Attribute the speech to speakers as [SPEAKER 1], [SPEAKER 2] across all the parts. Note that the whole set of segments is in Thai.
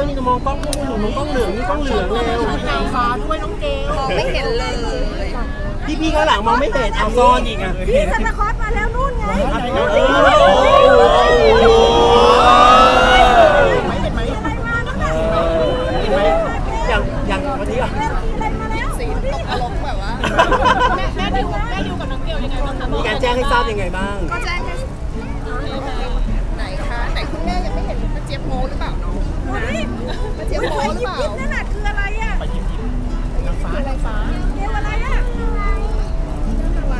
[SPEAKER 1] ลนี่มองกล้องม่วงหนูมองกล้องเหลืองนี่กล้องเหลืองเร็ว
[SPEAKER 2] นางฟ้าด้วยน้องเกล
[SPEAKER 3] มองไม่เห็นเลย
[SPEAKER 1] พี่พี่ๆข้างหลังมองไม่เห็นเอาซ่อนอีกอะ
[SPEAKER 4] พี่ซันตาคอสมาแล้วนู่นไง
[SPEAKER 1] เออ
[SPEAKER 2] ไม่เห็นไหม
[SPEAKER 4] อะไรมาตั้งแต่
[SPEAKER 1] เห็นไหมอย่างอย่างวันนี้อะ
[SPEAKER 3] สีตกอารมณ์แบบว่า
[SPEAKER 2] แม่แม่ดิวแม่ดิวกับน้องเกลยังไงบ้างคะ
[SPEAKER 1] มีการแจ้งให้ทราบยังไงบ้าง
[SPEAKER 3] ก็แจ้งให้ไหนคะไหนคุณแม่ยังไม่ เห็นป้าเจี๊ยบโมหรือเปล่าน้อง
[SPEAKER 4] ดูดิ
[SPEAKER 3] ป้าเจี๊ยบโม
[SPEAKER 4] ไฟ
[SPEAKER 3] หรือ
[SPEAKER 4] ยิบ
[SPEAKER 3] เปล่า
[SPEAKER 4] ยิบนั่นน่ะคืออะไรอะ
[SPEAKER 2] ไปยิ้มยิ้มนางฟ้า
[SPEAKER 3] อะไรฟ้า
[SPEAKER 4] เกลอะไรอะ
[SPEAKER 3] อะไร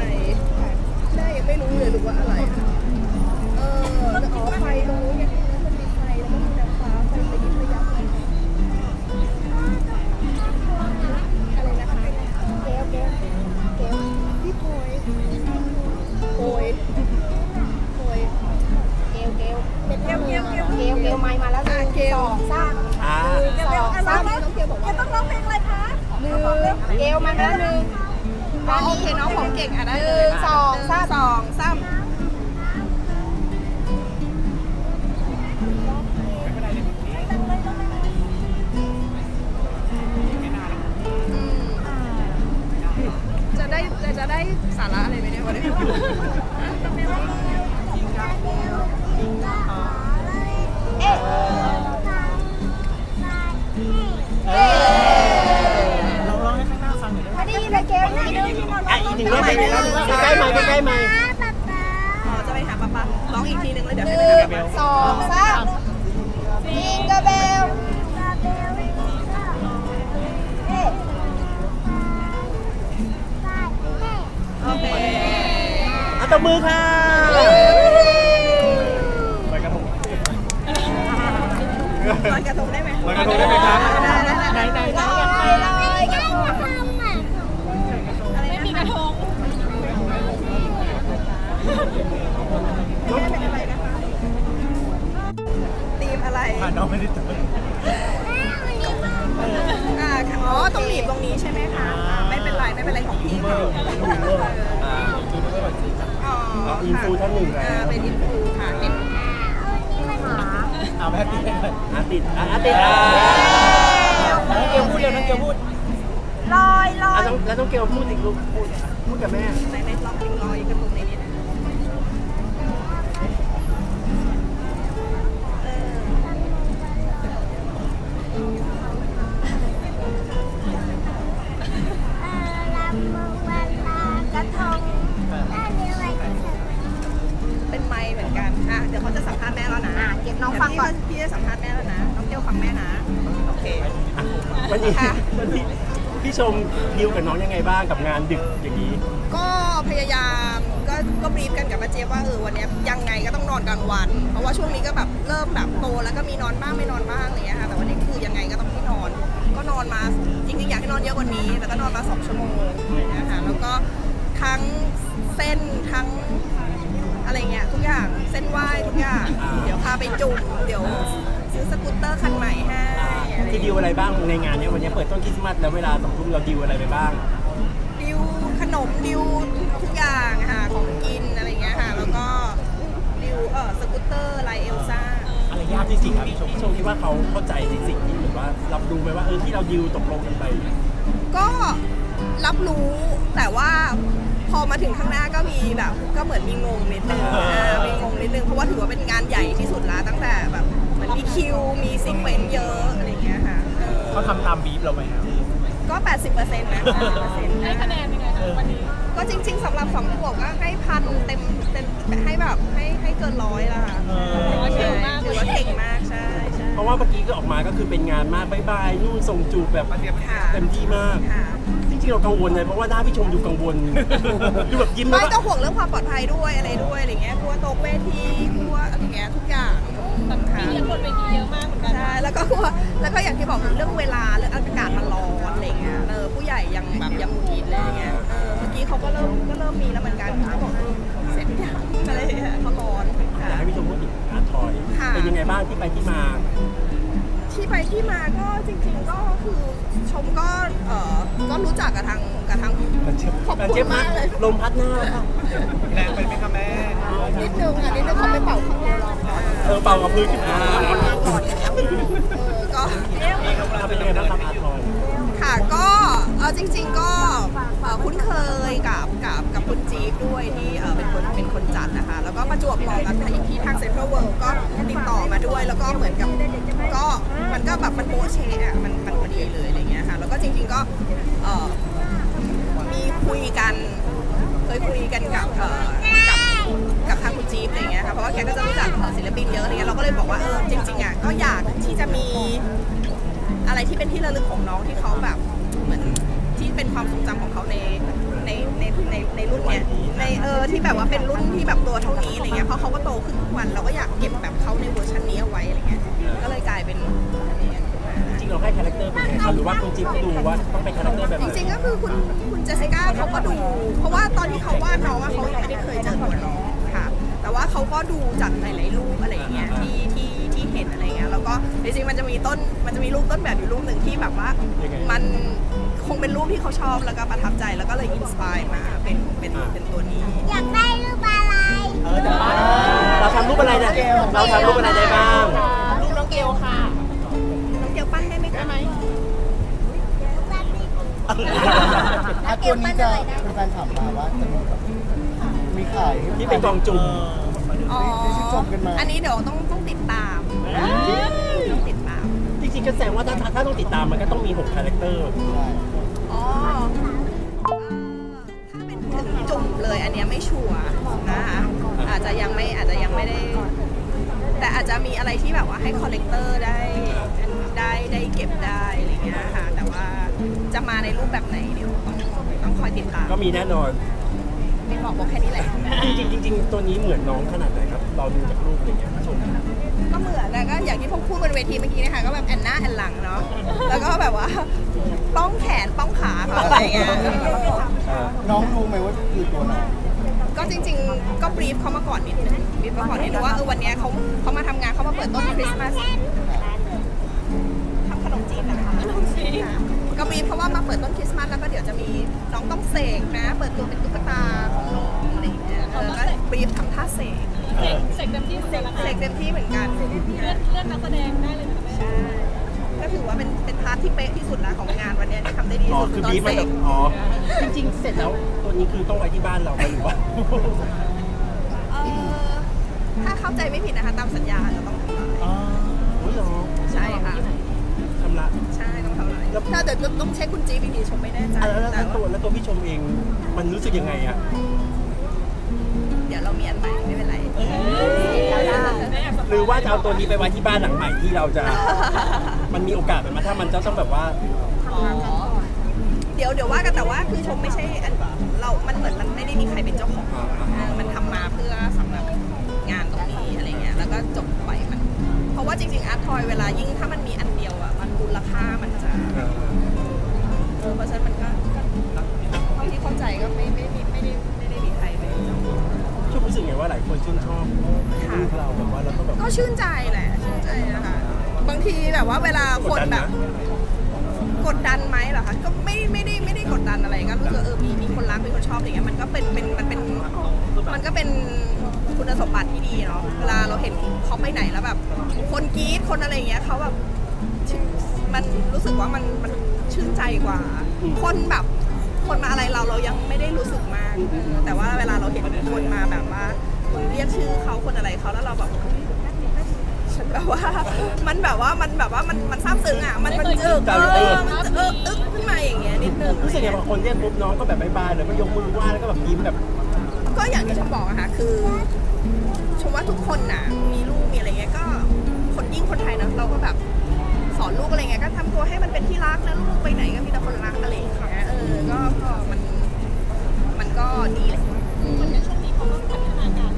[SPEAKER 3] แม่ยังไม่รู้เลยหรือว่าอะไร เอออ๋อไฟตรง เกลสาม
[SPEAKER 1] อ่า
[SPEAKER 4] เกลเกลอะไร
[SPEAKER 3] สาม
[SPEAKER 4] นะ
[SPEAKER 3] น้องเกลบอก
[SPEAKER 4] เกล
[SPEAKER 3] ว่า
[SPEAKER 4] ต้องร้องเพลงอะไรคะ
[SPEAKER 3] หนึ่งเกลมาแล้วหนึ่งอ๋อโอเคน้องผมเก่งอะได้เลยสองสามสองสามอืมจะได้จะจะได้สาระอะไรไหมเนี่ยวันนี้ เพูดพูด
[SPEAKER 2] กั
[SPEAKER 1] บแม่
[SPEAKER 3] ไหนไหนลองติงลอยกระทงในนี้นะเออ
[SPEAKER 4] กระทง
[SPEAKER 3] เป็นไมค์เหมือนกันอะเดี๋ยวเขาจะสัมภาษณ์แม่แล้วนะ
[SPEAKER 4] อะเก็บน้องฟังก่อน
[SPEAKER 3] พี่จะสัมภาษณ์แม่แล้วนะ น้องเกลฟังแม่นะ โอเค
[SPEAKER 1] วันนี้
[SPEAKER 3] ค่ะ
[SPEAKER 1] วันนี้พี่ชมดิวกับน้องยังไงบ้างกับงานดึกอย่างนี้
[SPEAKER 3] ก็ พยายามก็ก็บรีฟกันกับป้าเจี๊ยบว่าเออวันเนี้ยยังไงก็ต้องนอนกลางวัน เพราะว่าช่วงนี้ก็แบบเริ่มแบบโตแล้วก็มีนอนบ้างไม่นอนบ้างอะไรอย่างเงี้ยค่ะแต่วันนี้คือยังไงก็ต้องให้นอน ก็นอนมาจริงๆอยากให้นอนเยอะกว่านี้ แต่ก็นอนมาสองชั่วโมงอะไรอย่างเงี้ยค่ะแล้วก็ทั้งเส้นทั้งอะไรเงี้ยทุกอย่างเส้นไหว้ทุกอย่าง เดี๋ยวพาไปจุ่มเดี๋ยวซื้อสกูตเตอร์คันใหม่ให้อะไร
[SPEAKER 1] คือดิวอะไรบ้างในงานเนี้ยวันนี้เปิดต้นคริสต์มาสแล้วเวลาสองทุ่มเราดิวอะไรไปบ้าง
[SPEAKER 3] มดิวทุกอย่างค่ะของกินอะไรเงี้ยค่ะ แล้วก็ดิวเออสกูตเตอร์ลายเอลซ่า
[SPEAKER 2] อะไรยากที่สุดครับพี่ชม
[SPEAKER 1] พี่ชมคิดว่าเขาเข้าใจในสิ่งที่หรือว่ารับรู้ไหมว่าเออที่เราดิวตกลงกันไป
[SPEAKER 3] ก็รับรู้แต่ว่าพอมาถึงข้างหน้าก็มีแบบ ก็เหมือนมีงงนิดนึงอ่ามีงงนิดนึงเพราะว่าถือว่าเป็นงานใหญ่ที่สุดละตั้งแต่แบบเหมือนมีคิวมีซีเควนซ์เยอะอะไรเงี้ยค่ะเออ
[SPEAKER 2] เขาทำตามบีฟเราไหมครับ
[SPEAKER 3] ก็80%นะ80%
[SPEAKER 2] ให้คะแนนยังไงคะวันนี้
[SPEAKER 3] ก็จริง ๆสำหรับสองขวบก็ให้พันเต็มเต็มให้แบบให้ให้เกินร้อยละค่ะ
[SPEAKER 2] เออ
[SPEAKER 3] ถือว่าเก่งมากถือว่าเก่งมากใช่ใช่
[SPEAKER 1] เพราะว่าเมื่อกี้ก็ออกมาก็คือเป็นงานมากบายบายนู่นส่งจูบแบบ
[SPEAKER 3] ค่ะ
[SPEAKER 1] เต็มที่มาก
[SPEAKER 3] ค่ะ
[SPEAKER 1] จริงๆเรากังวลเลยเพราะว่าหน้าพี่ชมดูกังวล ดูแบบยิ้มแล้ว
[SPEAKER 3] ไม่
[SPEAKER 1] ก็
[SPEAKER 3] ต้องห่วงเรื่องความปลอดภัยด้วยอะไรด้วยอะไรเงี้ยกลัวตกเวทีกลัวอะไรเงี้ยทุกอย่าง
[SPEAKER 2] แต่
[SPEAKER 3] ค่ะ
[SPEAKER 2] พี่เลี้ยงบนเวทีเยอะมากเหมือนกัน
[SPEAKER 3] ใช่แล้วก็กลัวแล้วก็อย่างที่บอกคือเรื่องเวลาเรื่องอากาศมันร้อนอะไรเงี้ยเออผู้ใหญ่ยังแบบยังหงุดหงิดเลยอย่างเงี้ยเออเมื่อกี้เขาก็เริ่มก็เริ่มมีแล้วเหมือนกันเขาบอกเออเสร็จยังอะไรอย่างเงี้ยเขาร้อน
[SPEAKER 1] อยา
[SPEAKER 3] ค่ะ
[SPEAKER 1] กให้พี่ชมพูดถึง อาร์ทอย
[SPEAKER 3] ค่ะ
[SPEAKER 1] เป็นยังไงบ้างที่ไปที่มา
[SPEAKER 3] ที่ไปที่มาก็จริงๆก็คือชมก็เออก็รู้จักกับทางกับทาง ขอบ
[SPEAKER 1] แต่
[SPEAKER 3] คุ
[SPEAKER 1] เจ็บ
[SPEAKER 3] ณ
[SPEAKER 1] มามา
[SPEAKER 3] กกเลย
[SPEAKER 1] ลมพัดหน้าแล้วค่ะ
[SPEAKER 2] แรงไปไหมครับแม่
[SPEAKER 3] นิดนึงอะนิดนึงเขาไปเป่าข้างในรอก่อน
[SPEAKER 1] เออเป่ากับพื้นขึ้นมา
[SPEAKER 3] ก่อนแล้วเออก็
[SPEAKER 1] เราเป็นยังไงบ้างครับอาทร
[SPEAKER 3] ค่ะก็เออจริง ๆก็เอ่อคุ้นเคยกับกับกับคุณจี๊บด้วยที่เออเป็นคนเป็นคนจัดนะคะ แล้วก็ประจวบเหมาะกับที่ทางเซ็นทรัลเวิลด์ก็ติดต่อมาด้วย แล้วก็เหมือนกับก็มันก็แบบมันโบเชอะมันมันพอดีเลยอะไรเงี้ยค่ะแล้วก็จริง ๆก็เออมีคุยกันเคยคุยกันกับเออกับกับทางคุณจี๊บอะไรเงี้ยค่ะเพราะว่าแกก็จะรู้จักเอ่อศิลปินเยอะอะไรเงี้ยเราก็เลยบอกว่าเออจริงๆอะก็อยากที่จะมี อะไรที่เป็นที่ระลึกของน้องที่เขาแบบเหมือนที่เป็นความทรงจำของเขาในในในในในรุ่นเนี้ยในเออที่แบบว่าเป็นรุ่นที่แบบตัวเท่านี้อะไรเงี้ยเพราะเขาก็โตขึ้นทุกวันเราก็อยากเก็บแบบเขาในเวอร์ชันนี้เอาไว้อะไรเงี้ยก็เลยกลายเป็นอันนี้ขึ้นมา
[SPEAKER 1] จริงๆเราให้คาแรคเตอร์เป็นยังไงครับหรือว่าคุณจิ๊บดูว่าต้องเป็นคาแรคเตอร์แบบ
[SPEAKER 3] จ
[SPEAKER 1] ไหน
[SPEAKER 3] ริงๆก็คือคุณคุณเจสสิก้าเขาก็ดู เพราะว่าตอนที่เขาวาดน้องอะเขายังไม่ได้เคยเจอตัวน้องค่ะ แต่ว่าเขาก็ดูจากหลายๆรูปอะไรอย่างเงี้ยที่ที่ที่ เห็นอะไรเงี้ยแล้วก็จริงๆมันจะมีต้นมันจะมีรูปต้นแบบอยู่รูปหนึ่งที่แบบว่ามันคงเป็นรูปที่เขาชอบแล้วก็ประทับใจแล้วก็เลยอินสปายมาเป็นเป็นเป็นตัวนี้
[SPEAKER 4] อยากได้รูปอะไร
[SPEAKER 1] เออแต่ว่าเราทำรูปอะไรนะเราทำรูปอะไรได้บ้าง
[SPEAKER 2] ลูกน้องเกลค่ะ
[SPEAKER 3] น้องเกียวปั้นได้ไหมคะ
[SPEAKER 5] อะตัวนี้จะเป็นแฟนถามมาว่าจะมีแบบมีขาย
[SPEAKER 1] ที่เป็นกองจุ่ม
[SPEAKER 3] อ๋อ
[SPEAKER 5] ที่ชื่นชมกันมา
[SPEAKER 3] อันนี้เดี๋ยวต้อง ต้องติดตามต้องติดตาม
[SPEAKER 1] จริงๆก็แสดงว่าถ้าถ้าต้องติดตามมันก็ต้องมี6คาแรคเตอร์
[SPEAKER 3] อ๋อเอ่อถ้าเป็นถึงจุ่มเลยอันเนี้ยไม่ชัวร์นะคะอาจจะยังไม่อาจจะยังไม่ได้ แต่อาจจะมีอะไรที่แบบว่าให้คอลเลกเตอร์ได้ได้ได้เก็บได้อะไรเงี้ยค่ะ แต่ว่าจะมาในรูปแบบไหนเดี๋ยวต้องต้องคอยติดตาม
[SPEAKER 1] ก็มีแน่นอน
[SPEAKER 3] ไม่บอกบอกแค่นี้แหละ
[SPEAKER 1] จริงๆจริงๆตัวนี้เหมือนน้องขนาดไหนครับ เราดูจากรูปอะไรเงี้ยชม
[SPEAKER 3] ก็เหมือนนะก็อย่างที่พวกพูดบนเวทีเมื่อกี้นะคะก็แบบแอนหน้าแอนหลังเนาะแล้วก็แบบว่าป้องแขนป้องขาเขาอะไรเงี้ย
[SPEAKER 5] น้องรู้ไหมว่าคือตัวน้อง
[SPEAKER 3] ก็จริง ๆ ก็บรีฟเขามาก่อนนิดนึงบรีฟมาก่อนนิดนึงว่าเออวันเนี้ยเขาเขามาทำงานเขามาเปิดต้นคริสต์มาสทำขนมจีนนะคะขนมจีนก็บรีฟเขาว่ามาเปิดต้นคริสต์มาสแล้วก็เดี๋ยวจะมีน้องต้องเสกนะ เปิดตัวเป็นตุ๊กตาของน้องอะไรอย่าง เงี้ยเออก็บรีฟทำท่าเสก
[SPEAKER 2] เสกเต็มที่เสกละ
[SPEAKER 3] เสกเต็มที่เหมือนกัน
[SPEAKER 2] เลื่อนเลื่อนนักแสดงได้เลยนะคะแม่
[SPEAKER 3] ใช่ก็ถือว่าเป็นเป็นพาร์ทที่เป๊ะที่สุดแล้วของงานวันเนี้ยที่ทำได้ดี
[SPEAKER 1] อ๋อ
[SPEAKER 3] ที่สุด
[SPEAKER 1] คือ
[SPEAKER 3] ตอน
[SPEAKER 1] บีบ
[SPEAKER 3] เส
[SPEAKER 1] มันแบ
[SPEAKER 3] ก
[SPEAKER 1] บอ๋อจริงๆ เสร็จแล้วตัวนี้คือต้องไว้ที่บ้านเราไปหรือว่า
[SPEAKER 3] เอ่อถ้าเข้าใจไม่ผิดนะคะตามสัญญาจะต้องทำลาย
[SPEAKER 1] อ๋อโอ้ยเหรอ
[SPEAKER 3] ใช่ค่ะ
[SPEAKER 1] ทำละ
[SPEAKER 3] ใช่ต้องทำลาย
[SPEAKER 1] แล้ว
[SPEAKER 3] ถ้าเดี๋ยวต้องเช็คคุณจีบีดีชมไม่แน่ใจ
[SPEAKER 1] อะแล้ว
[SPEAKER 3] แต่
[SPEAKER 1] แล้วตัว
[SPEAKER 3] ว่า
[SPEAKER 1] แล้วตัวพี่ชมเองมันรู้สึกยังไงอะ
[SPEAKER 3] หรื
[SPEAKER 1] อว่าจะเอาตัวนี้ไปไว้ที่บ้านหลังใหม่ที่เราจะ มันมีโอกาสแบบว่าถ้ามันจะต้องแบบว่า
[SPEAKER 3] อ๋อเดี๋ยวเดี๋ยวว่ากันแต่ว่าคือชมไม่ใช่อันเรา มันเหมือนมันไม่ได้มีใครเป็นเจ้าของเออมันทำมาเพื่อสำหรับงานตรงนี้อะไรเงี้ยแล้วก็จบไปมัน เพราะว่าจริงๆอาร์ตทอยเวลายิ่งถ้ามันมีอันเดียวอะมันมูลค่ามันจะเออเพราะฉะนั้นมันก็ก็เท่าที่เข้าใจก็ไม่ไม่ไม่ไม่ได้ไม่ได้มีใครไป
[SPEAKER 1] ชมรู้สึกไงว่าหลายคนชื่นชอบ ก็
[SPEAKER 3] ชื่นใจแหละชื่นใจนะคะบางทีแบบว่าเวลาคนแบบ กดดันไหมเหรอคะก็ไม่ไม่ได้ไม่ได้กดดันอะไรก็รู้สึกเออมีมีคนรักมีคนชอบอะไรเงี้ยมันก็เป็นเป็นมันเป็นมันก็เป็นคุณสมบัติที่ดีเนาะเวลาเราเห็นเขาไปไหนแล้วแบบ คนกรี๊ดคนอะไรเงี้ยเขาแบบมันรู้สึกว่ามันมันชื่นใจกว่า คนแบบคนมาอะไรเราเรายังไม่ได้รู้สึกมาก แต่ว่าเวลาเราเห็นคนมาแบบว่าคนเรียกชื่อเขาคนอะไรเขาแล้วเราแบบ ฉันแบบว่า มันแบบว่ามันแบบว่ามันมันซาบซึ้งอะ มันมันเออเออมันจะเอออึ๊กขึ้นมาอย่างเงี้ยนิดนึง
[SPEAKER 1] รู้สึกไงบางคนเรียกปุ๊บน้องก็แบบบายบายเลยก็ยกมือไหว้แล้วก็แบบยิ้มแบบ
[SPEAKER 3] ก็อย่างที่ชมบอกอะค่ะคือชมว่าทุกคนน่ะ มีลูกมีอะไรเงี้ยก็คนยิ่งคนไทยนะเราก็แบบสอนลูกอะไรเงี้ยก็ทำตัวให้มันเป็นที่รักนะลูกไปไหนก็มีแต่คนรักอะไรอย่างเงี้ยเออก็ก็มันมันก็ดีแหละ
[SPEAKER 2] เหมือนในช่วงนี้เขาก็พัฒนาการ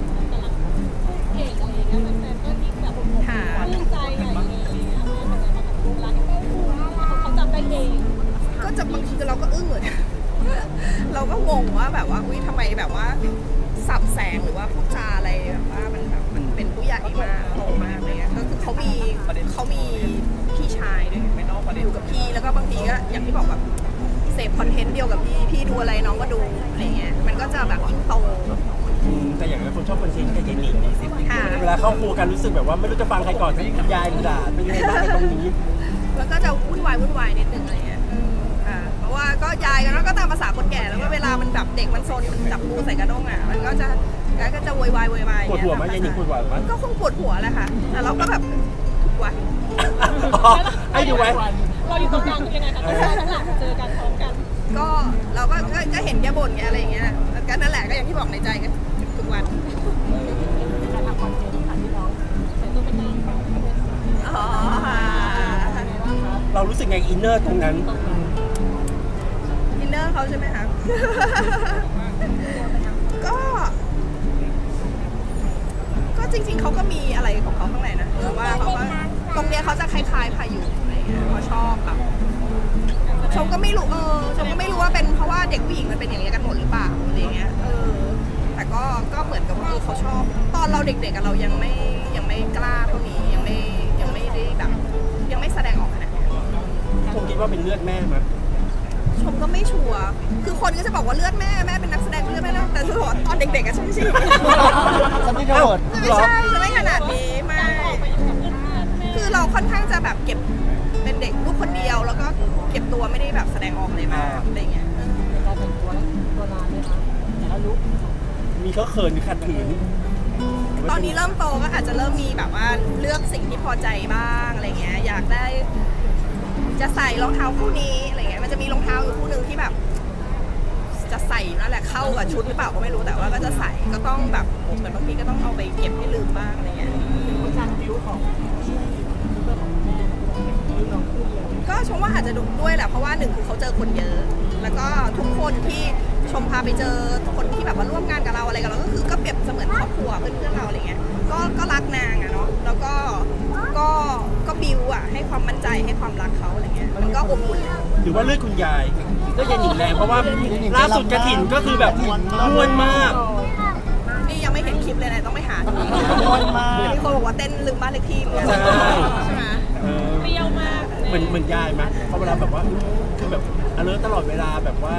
[SPEAKER 2] อย่าง
[SPEAKER 3] ที่บอกแบบเสพคอนเทนต์เดียวกับพี่พี่ดูอะไรน้องก็ดูอะไรเงี้ยมันก็จะแบบยิ่งโต
[SPEAKER 1] อืมแต่อย่างนั้นคนชอบคอนเทนต์กับเจนนี่
[SPEAKER 3] ค่ะ
[SPEAKER 1] เวลาเข้าครัวกันรู้สึกแบบว่าไม่รู้จะฟังใครก่อนจะยายหรือด่าเป็นยังไงบ้างในตรงนี้
[SPEAKER 3] แล้วก็จะวุ่นวายวุ่นวายนิดนึงอะไรเงี้ยค่ะ เพราะว่าก็ยายกันแล้วก็ตามภาษาคนแก่แล้วก็เวลามันแบบเด็กมันซนมันจับปูใส่กระด้งอะ มันก็จะยายก็จะโวยวายโวยวาย
[SPEAKER 1] ปวดหัวไหม
[SPEAKER 3] อาง
[SPEAKER 1] ยาย
[SPEAKER 3] เงี้
[SPEAKER 1] นิงปวดหัวไหม
[SPEAKER 3] ก็คงปวดหัวแหละค่ะ แต่เราก็แบบทุกวัน
[SPEAKER 1] อ๋อให้ดูไว้
[SPEAKER 2] เราอยู่ตรงกลางคือยังไงคะทั้งหน้าทั้งหลังเจอกันพร้อมกัน
[SPEAKER 3] ก็เราก็ก็ก็เห็นแกบ่นแกอะไรอย่างเงี้ยก็นั่นแหละก็อย่างที่บอกในใจกันทุกวัน
[SPEAKER 2] การทำคอนเทนต์ค่ะที่น้องใส่ตัวเป็นนางฟ้า
[SPEAKER 3] อ๋อค่ะ
[SPEAKER 1] เรารู้สึกไงอินเนอร์ตรงนั้น
[SPEAKER 3] อินเนอร์เขาใช่ไหมคะ ก็ ก็จริงๆเขาก็มีอะไรของเขาข้างในนะแต่ว่าเขาก็ ตรงเนี้ยเขาจะคล้ายๆพายุอะไรอย่างเงี้ยเขาชอบแบบชมก็ไม่รู้เออชมก็ไม่รู้ว่าเป็นเพราะว่าเด็กผู้หญิงมันเป็นอย่างนี้ยกันหมดหรือเปล่าอะไรอย่างเงี้ยเออแต่ก็ก็เหมือนกับว่าเออเขาชอบ ตอนเราเด็กๆอะเรายังไม่ยังไม่กล้าเท่านี้ยังไม่ยังไม่ได้แบบ ยังไม่แสดงออกขนาดนั้น
[SPEAKER 1] คงคิดว่าเป็นเลือดแม่มั้ย
[SPEAKER 3] ชมก็ไม่ชัวร์คือคนก็จะบอกว่าเลือดแม่แม่เป็นนักแสดงเลือดแม่แล้วแต่คือบอกว่าตอนเด็กๆอะฉันไม่ใช่
[SPEAKER 5] ฉันที่โดด
[SPEAKER 3] ไม่ใช่จะไม่ขนาดนี้ไม่คือ เราค่อนข้างจะแบบเก็บเป็นเด็กลูกคนเดียว แล้วก็เก็บตัวไม่ได้แบบแสดงออกเลยมากอะไรเงี้ยเออ
[SPEAKER 2] การแต่งตัวตัวนานไหมคะแต่ละลุค
[SPEAKER 1] มีเขาเขินหรือขัดขืน
[SPEAKER 3] ตอนนี้เริ่มโตก็อาจจะเริ่มมีแบบว่าเลือกสิ่งที่พอใจบ้างอะไรเงี้ยอยากได้ จะใส่รองเท้าคู่นี้อะไรเงี้ยมันจะมีรองเท้าอยู่คู่หนึ่งที่แบบ จะใส่นั่นแหละเข้ากับชุดหรือเปล่าก็ไม่รู้แต่ว่าก็จะใส่ก็ต้องแบบเหมือนบางทีก็ต้องเอาไปเก็บให้ลืมบ้างอะไรเงี้ย
[SPEAKER 2] การบิวของ
[SPEAKER 3] จจะดูด้วยแหละเพราะว่าหนึ่งคือเขาเจอคนเยอะ แล้วก็ทุกคนที่ชมพาไปเจอคนที่แบบว่าร่วมงานกับเราอะไรกับเราก็คือก็เปรียบเสมือนครอบครัวเพื่อนๆเราอะไรเงี้ยก็ก็รักนางอะเนาะแล้วก็ก็ก็บิวอะให้ความมั่นใจให้ความรักเขาอะไรเงี้ยมันก็อบอุ่นเลย
[SPEAKER 1] ถือว่าเลือดคุณยายก็ยังหนิงแรงเพราะว่าล่าสุดกระถิ่นก็คือแบบม่วนมาก
[SPEAKER 3] นี่ยังไม่เห็นคลิปเลยนะต้องไปหาดู
[SPEAKER 5] ม่วนมาก
[SPEAKER 3] มีคนบอกว่าเต้นลืมบ้านเลขที่เหมือนกัน
[SPEAKER 1] เหมือนเหมือนยายไหมเพราะเวลาแบบว่าคือแบบอเลิร์ตลอดเวลาแบบว่า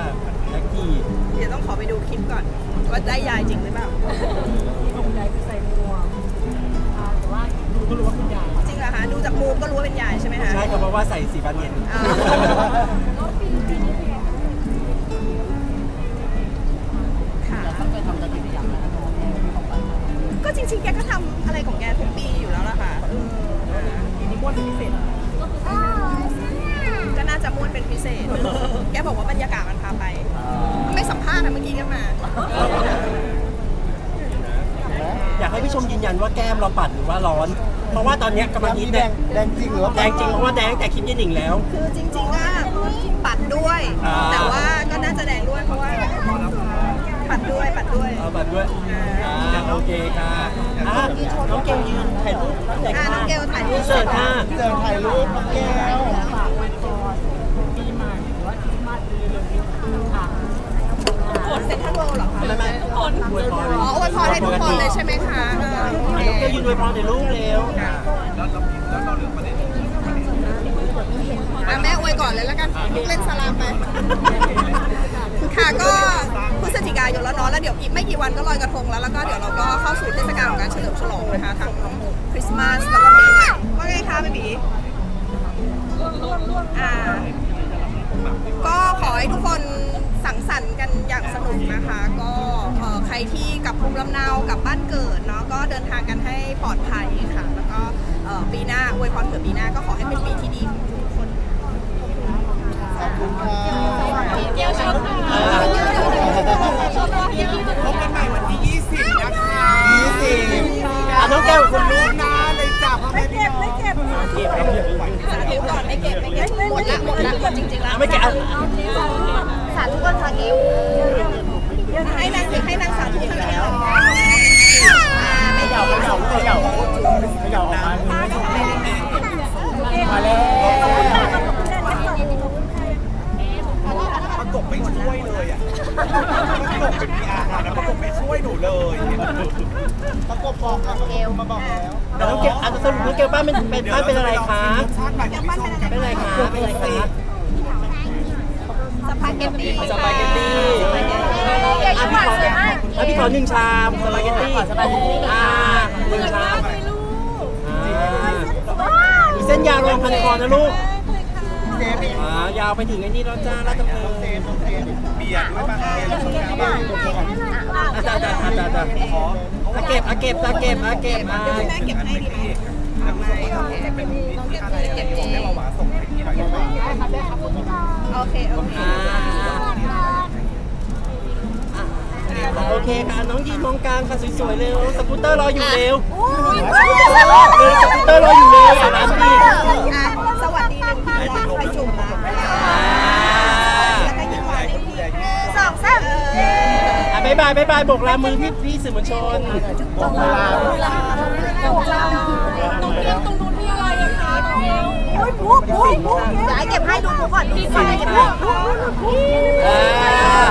[SPEAKER 1] แท็กกี้
[SPEAKER 3] เดี๋ยวต้องขอไปดูคลิปก่อน ว่าได้ยายจริงหรือเปล่า
[SPEAKER 2] ตรงใจคือใส่หมวกอ่าแต่ว่าดูก็รู้ว่าคุณยาย
[SPEAKER 3] จริงเหรอคะดูจากมูฟก็รู้ว่าเป็นยายใช่ไหมคะ
[SPEAKER 1] ใช่ครับเพราะว่าใส่สีบานเย็น
[SPEAKER 3] อ่าค่ะ
[SPEAKER 5] ตั้งใจทำกันที่อย่างนั้นนะพี่ของไป
[SPEAKER 3] ก็จริงๆแกก็ทำอะไรของแกทุกปีอยู่แล้วล่ะค่ะเออ
[SPEAKER 2] ทีนี้ม้วนเป็นพิเศษ
[SPEAKER 3] ก็น่า จะม่วนเป็นพิเศษ แกบอกว่าบรรยากาศมันพาไป ไม่สัมภาษณ์นะเมื่อกี้ก็มา
[SPEAKER 1] อยากให้พี่ชมยืนยันว่าแก้มเราปัดหรือว่าร้อน เพราะว่าตอนเนี้ยกำลัง
[SPEAKER 5] น้ำ
[SPEAKER 1] ฮิ
[SPEAKER 5] นี้
[SPEAKER 1] ต
[SPEAKER 5] แด
[SPEAKER 1] แด
[SPEAKER 5] ง
[SPEAKER 1] ง
[SPEAKER 5] แดงจริงหรือว่า
[SPEAKER 1] แดงจริงเพราะว่าแดงแต่คลิปยี่หนิงแล้ว
[SPEAKER 3] คือจริงๆก็ปัดด้วย
[SPEAKER 1] อ่า
[SPEAKER 3] แต่ว่าก็น่าจะแดงด้วยเพราะว่า ปัดด้วยปัดด้วย
[SPEAKER 1] เอาปัดด้วยอ่าโอเคค่ะอะน้องเกลยืนถ่ายรูปตั้งแต่
[SPEAKER 3] อ่า
[SPEAKER 1] ข้า
[SPEAKER 3] น้องเกลถ่ายรูป
[SPEAKER 1] เสิร์ฟค่ะ
[SPEAKER 5] เจอถ่ายรูปน้องแก้ว
[SPEAKER 2] ฝากไว้ก่อนปีใหม่หรือว่าคริสต์มาสดีเร็วนี้ค่ะ
[SPEAKER 3] กด เซ็นทรัลเวิลด์เหรอคะ
[SPEAKER 1] ไม่ไม่อวยพร
[SPEAKER 3] อ๋ออวยพรให้ทุกคนเลยใช่ไหมคะเออโอเค
[SPEAKER 1] น้องเกลยืนอวยพรในรูปเร็ว
[SPEAKER 3] อะแม่อวยก่อนเลยแล้วกันลูกเล่นสลามไป ค่ะก็พฤศจิกายนแล้วเนาะแล้วเดี๋ยวอีกไม่กี่วันก็ลอยกระทงแล้วแล้วก็เดี๋ยวเราก็เข้าสู่เทศกาลของการเฉลิมฉลองนะคะทั้งคริสต์มาสแล้วก็ปีใหม่ว่าไงคะแม่บีอ่าก็ขอให้ทุกคน สังสรรค์กันอย่างสนุกนะคะ ก็เอ่อใครที่กลับภูมิลำเนากลับบ้านเกิดเนาะก็เดินทางกันให้ปลอดภัยค่ะ แล้วก็เอ่อปีหน้าอวยพรเผื่อปีหน้าก็ขอให้เป็นปีที่ดีของทุกคน
[SPEAKER 5] ขอบคุณค่ะ
[SPEAKER 2] เกียวชอบค่ะ
[SPEAKER 6] พบกันใหม่วันที่ 20 นะคะ
[SPEAKER 5] ยี่สิบ
[SPEAKER 1] อะน้องแก้วคุณลูก
[SPEAKER 6] หน้าเลยจ้าพ่อแม่พี่น้อง
[SPEAKER 1] เก็บเก็บ
[SPEAKER 3] สาธุก่อนไม่เก็บไม่เก็บหมดละหมดละหมดจริงๆแล้ว
[SPEAKER 1] ไม่เก็บ
[SPEAKER 4] สาธุก่อนค่ะกิฟ
[SPEAKER 3] ให้นางให้นางสาธุกันแล้วไม่
[SPEAKER 5] เข
[SPEAKER 3] เกี่
[SPEAKER 5] ย่า
[SPEAKER 3] ยว
[SPEAKER 5] เขย่าเขย่าเขย่าออกมามาแล้ว
[SPEAKER 6] ประกบไม่ช่วยเลยอะประกบเป็นพีอาร์นะประกบไม่ช่วยหนูเลย
[SPEAKER 5] ประกบบอกกับเอวมาบอกแล้ว
[SPEAKER 1] น้องเกลอะสรุปน้องเกลบ้านเป็นเป็นบ้านเป็นอะไรคะ
[SPEAKER 6] รสชาติใหม่ของพี่ส้ม
[SPEAKER 1] เป็นอะไรคะเป็นอะไรคะ
[SPEAKER 3] ส ปาเกตตี้
[SPEAKER 1] สปาเกตตี้
[SPEAKER 4] เก่ง
[SPEAKER 1] อะ
[SPEAKER 4] จัง
[SPEAKER 1] พี่
[SPEAKER 4] ห
[SPEAKER 1] ข
[SPEAKER 4] วะ
[SPEAKER 1] อ
[SPEAKER 4] สวยมาก
[SPEAKER 1] อะพี่ขอหนึ่งชามสปาเกตตี้อ่าหนึ่งชามอ่ามีเส้นยาวรองพันคอนะลูก
[SPEAKER 3] ข
[SPEAKER 5] เซฟเอง
[SPEAKER 1] อ่ายาวไปถึงไอ้นี่แล้วจ้าลาดตะเพิง
[SPEAKER 5] เซฟเซฟ
[SPEAKER 6] เบียร์ด้วยป่ะเบียร์ด้วยป่ะ
[SPEAKER 1] อะจ้าจ้าจ้าจ้าอะเก็บอะเก็บอะเก็บอะเก็บอะ
[SPEAKER 3] เดี๋ยวคุณแม่เก็บให้ดีไหมไม่โอเคเป็นน้องเก็บเก็บเอง
[SPEAKER 6] ให้มาหวาส่งให้พี่หน่อยดีกว่า
[SPEAKER 3] โอเค โอเค
[SPEAKER 1] อ่าโอเคค่ะน้องยืนมองกลางค่ะสวยๆเร็วสกูตเตอร์รออยู่เร็วเร็วสกูตเตอร์รออยู่เร็วอย่างนั้นดิ
[SPEAKER 3] อ่สวัสดีหนึ่งทีแล้วไปจุ่มนะแล้วก็ยิ้มหวานหนึ่งที
[SPEAKER 4] สองสาม
[SPEAKER 1] บายบายบายบายบอกลามือพี่พี่สื่อมวลชน
[SPEAKER 5] บอกเวลา
[SPEAKER 2] ตรงนู้นมีอะไรอะคะน้องเอล
[SPEAKER 4] อุ้ยปุ๊บปุ๊บปุ๊บเดี๋ยวให้เก็บให้ดูก่อนพี่ก่อนให้เก็บให้ปุ๊บปุ๊บ
[SPEAKER 1] อ่า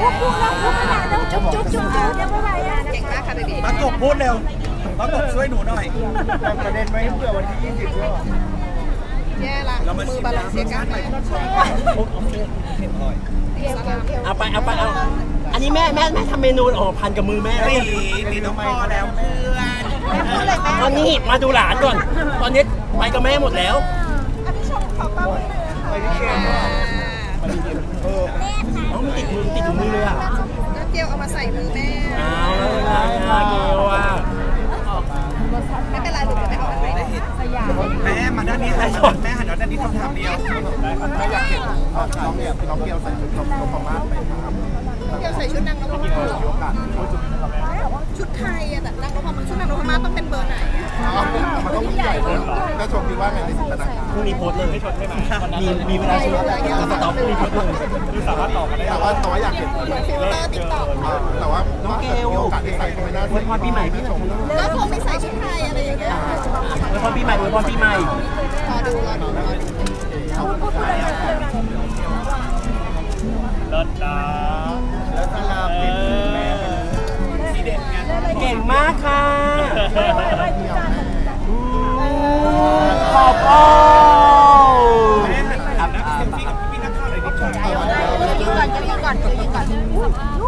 [SPEAKER 4] ปุ๊บปุ๊บแล้วปุ๊บขนาดแล้วจุ๊บจุ๊บจุ๊บจุ๊บยังไม่ไหวอะ
[SPEAKER 3] เก่งมากค่ะเบบี
[SPEAKER 6] มากบพูดเร็วมากบช่วยหนูหน่อย
[SPEAKER 5] แต่ประเด็นไว้เผื่อวันที่ 20ด้วย
[SPEAKER 3] แย่ละมือบาลานซ์เสียกันไป
[SPEAKER 1] เอาไปเอาไปเอาอันนี้แม่แม่แม่ทำเมนูอ๋อพันกับมือแม่
[SPEAKER 6] ตีตีต้องพอแล้วเพื่อน
[SPEAKER 4] แม่พูดเลยแม่
[SPEAKER 1] ตอนนี้มาดูหลานก่อน ตอนนี้ ไปกับแม่หมดแล้ว
[SPEAKER 3] อันนี้ชมขอป้าไว้เลยค่ะ
[SPEAKER 5] ไปที่เชียงเออ
[SPEAKER 1] น้องมันติดมือติดถุงมือเลยอะ
[SPEAKER 3] แล้วเจลเอามาใส่มือแม่
[SPEAKER 1] อ้าวแล้วยังไงอะเกลอะ
[SPEAKER 3] ไม่เป็นไรลูกเดี๋ยวแม่เอาอันใหม่ได้
[SPEAKER 6] แม่มาด้านนี้แม่หันมาด้านนี้คำถามเดียว
[SPEAKER 5] ถ้าอยากเห็นน้องเนี่ยน้องเกียวใส่ชุดนมประมาณไหนครับ
[SPEAKER 3] เจลใส่ชุดนางนพ
[SPEAKER 5] มี
[SPEAKER 3] มาศ
[SPEAKER 5] โอกาสช่วยจุดนี้ครับแม่
[SPEAKER 3] ชุดไทยอะแต่นางนพมาศชุดนางนพมาศต้องเป็นเบอร์ไหนอะ
[SPEAKER 5] มันต้องใหญ่เลยแม่ชมคิดว่าไงในจินตนาการ
[SPEAKER 1] พรุ่งนี้โพสต์เลยมีมีเวลาชุดแล้วสต็อกพรุ่งนี้โพสต์เลย
[SPEAKER 6] สามารถตอบกันได้
[SPEAKER 5] แต่ว่าแต่ว่าอยากเห็น
[SPEAKER 3] เหมือนฟิลเตอร์ติ๊กต็อก
[SPEAKER 5] แต่ว่าน้องเกลมีโอกาสได้ใส่ก็ไม่น่า
[SPEAKER 1] อวยพรปีใหม่พี่หน่อย
[SPEAKER 3] ก็คงไม่ใส่ชุดไทยอะไรอย่างเงี้ย
[SPEAKER 1] อวยพรปีใหม่อวยพรปีใหม่
[SPEAKER 3] รอดูรอดูรอดู
[SPEAKER 6] เลิศนะ
[SPEAKER 5] แล้วถ้าลาเป็นแม่เป็น
[SPEAKER 6] ทีเด็ดไง
[SPEAKER 1] เก่งมากค่ะ ขอบคุณ
[SPEAKER 6] แม่หันหันหน้าเซลฟี่กับพี่นักข่าวหน่อยดิค่ะ
[SPEAKER 4] ยืนก่อนยืนก่อน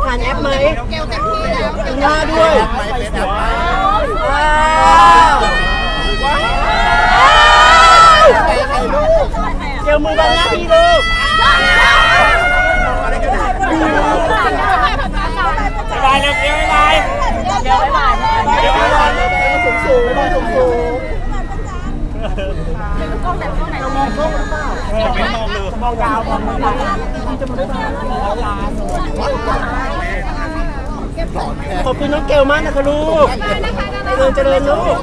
[SPEAKER 1] ผ่านแอปไหม
[SPEAKER 3] เกลเต็มที่แล้วเกล
[SPEAKER 1] หน้าด้วย
[SPEAKER 5] เป็นแบบว่า
[SPEAKER 1] ว้าว
[SPEAKER 5] ลูก
[SPEAKER 1] เจลมือบังหน้าพี่ลูก
[SPEAKER 6] บายแล้วเกลบาย
[SPEAKER 4] เดี๋ยวหวาน
[SPEAKER 6] เกลบาย
[SPEAKER 5] สูงสูงไม่สูงสูง
[SPEAKER 6] มอง
[SPEAKER 1] ดาวมองยาว
[SPEAKER 5] หลอนแค่
[SPEAKER 1] ขอบคุณน้องเกลมากนะคะลูกเจริญเจริญลูก